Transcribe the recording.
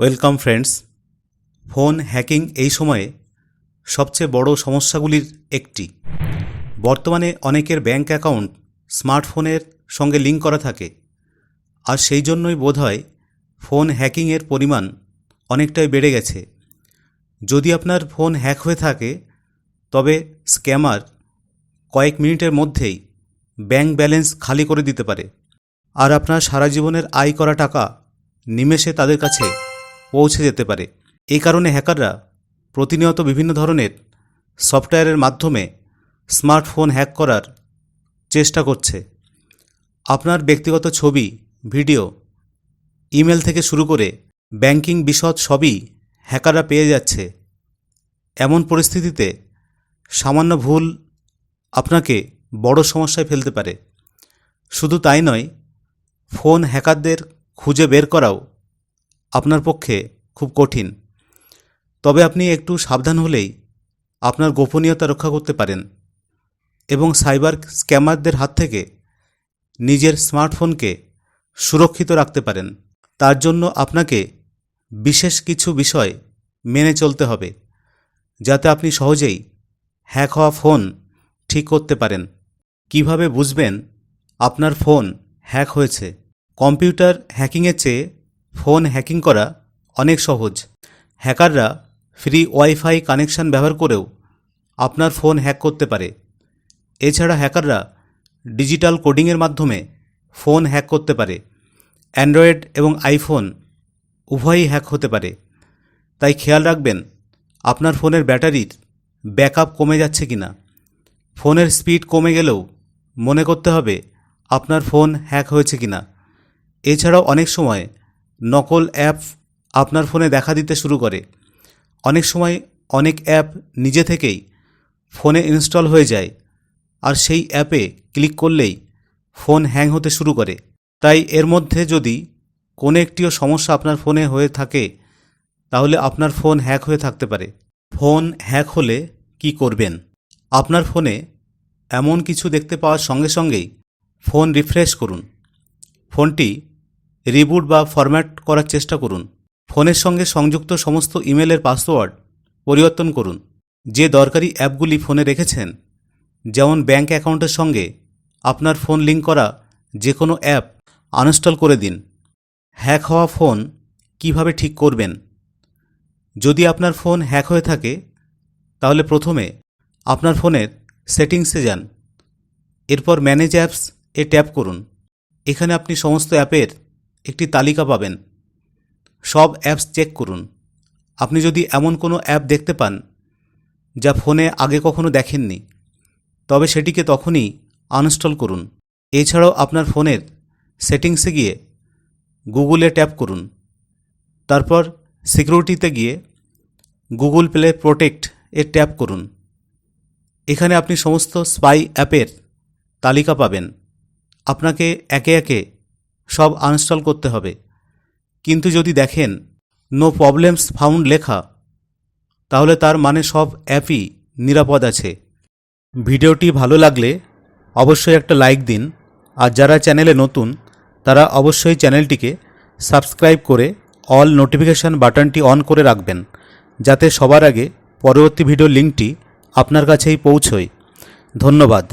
Welcome friends. Phone hacking এই সময়ে সবচেয়ে বড় সমস্যাগুলির একটি। বর্তমানে অনেকের ব্যাঙ্ক অ্যাকাউন্ট স্মার্টফোনের সঙ্গে লিঙ্ক করা থাকে। আর সেই জন্যই বোধহয় ফোন হ্যাকিংয়ের পরিমাণ অনেকটাই বেড়ে গেছে। যদি আপনার ফোন হ্যাক হয়ে থাকে, তবে স্ক্যামার কয়েক মিনিটের মধ্যেই ব্যাংক ব্যালেন্স খালি করে দিতে পারে। আর আপনার সারা জীবনের আয় করা টাকা নিমেষে তাদের কাছে পৌঁছে যেতে পারে। এই কারণে হ্যাকাররা প্রতিনিয়ত বিভিন্ন ধরনের সফটওয়্যারের মাধ্যমে স্মার্টফোন হ্যাক করার চেষ্টা করছে। আপনার ব্যক্তিগত ছবি, ভিডিও, ইমেল থেকে শুরু করে ব্যাংকিং বিশদ সবই হ্যাকাররা পেয়ে যাচ্ছে। এমন পরিস্থিতিতে সামান্য ভুল আপনাকে বড় সমস্যায় ফেলতে পারে। শুধু তাই নয়, ফোন হ্যাকারদের খুঁজে বের করাও আপনার পক্ষে খুব কঠিন। তবে আপনি একটু সাবধান হলেই আপনার গোপনীয়তা রক্ষা করতে পারেন এবং সাইবার স্ক্যামারদের হাত থেকে নিজের স্মার্টফোনকে সুরক্ষিত রাখতে পারেন। তার জন্য আপনাকে বিশেষ কিছু বিষয় মেনে চলতে হবে যাতে আপনি সহজেই হ্যাক হওয়া ফোন ঠিক করতে পারেন। কীভাবে বুঝবেন আপনার ফোন হ্যাক হয়েছে? কম্পিউটার হ্যাকিংয়ের চেয়ে ফোন হ্যাকিং করা অনেক সহজ। হ্যাকাররা ফ্রি ওয়াইফাই কানেকশন ব্যবহার করেও আপনার ফোন হ্যাক করতে পারে। এছাড়া হ্যাকাররা ডিজিটাল কোডিংয়ের মাধ্যমে ফোন হ্যাক করতে পারে। অ্যান্ড্রয়েড এবং আইফোন উভয়ই হ্যাক হতে পারে। তাই খেয়াল রাখবেন, আপনার ফোনের ব্যাটারির ব্যাকআপ কমে যাচ্ছে কি না ফোনের স্পিড কমে গেলেও মনে করতে হবে আপনার ফোন হ্যাক হয়েছে কি না এছাড়াও অনেক সময় নকল অ্যাপ আপনার ফোনে দেখা দিতে শুরু করে। অনেক সময় অনেক অ্যাপ নিজে থেকেই ফোনে ইনস্টল হয়ে যায় আর সেই অ্যাপে ক্লিক করলেই ফোন হ্যাং হতে শুরু করে। তাই এর মধ্যে যদি কোনো একটিও সমস্যা আপনার ফোনে হয়ে থাকে, তাহলে আপনার ফোন হ্যাক হয়ে থাকতে পারে। ফোন হ্যাক হলে কি করবেন? আপনার ফোনে এমন কিছু দেখতে পাওয়ার সঙ্গে সঙ্গেই ফোন রিফ্রেশ করুন। ফোনটি রিবুট বা ফরম্যাট করার চেষ্টা করুন। ফোনের সঙ্গে সংযুক্ত সমস্ত ইমেলের পাসওয়ার্ড পরিবর্তন করুন। যে দরকারি অ্যাপগুলি ফোনে রেখেছেন, যেমন ব্যাঙ্ক অ্যাকাউন্টের সঙ্গে আপনার ফোন লিঙ্ক করা যে কোনো অ্যাপ আনইনস্টল করে দিন। হ্যাক হওয়া ফোন কীভাবে ঠিক করবেন? যদি আপনার ফোন হ্যাক হয়ে থাকে, তাহলে প্রথমে আপনার ফোনের সেটিংসে যান। এরপর ম্যানেজ অ্যাপস এ ট্যাপ করুন। এখানে আপনি সমস্ত অ্যাপের একটি তালিকা পাবেন। সব অ্যাপস চেক করুন। আপনি যদি এমন কোনো অ্যাপ দেখতে পান, যা ফোনে আগে কখনো দেখেননি, তবে সেটিকে তখনই আনইনস্টল করুন। এছাড়াও আপনার ফোনের সেটিংসে গিয়ে গুগলে ট্যাপ করুন। তারপর সিকিউরিটিতে গিয়ে গুগল প্লে প্রোটেক্ট এ ট্যাপ করুন। এখানে আপনি সমস্ত স্পাই অ্যাপের তালিকা পাবেন। আপনাকে একে একে সব আনস্টল করতে হবে। কিন্তু যদি দেখেন নো প্রবলেমস ফাউন্ড লেখা, তাহলে তার মানে সব অ্যাপই নিরাপদ আছে। ভিডিওটি ভালো লাগলে অবশ্যই একটা লাইক দিন, আর যারা চ্যানেলে নতুন, তারা অবশ্যই চ্যানেলটিকে সাবস্ক্রাইব করে অল নোটিফিকেশান বাটনটি অন করে রাখবেন, যাতে সবার আগে পরবর্তী ভিডিও লিঙ্কটি আপনার কাছেই পৌঁছয়। ধন্যবাদ।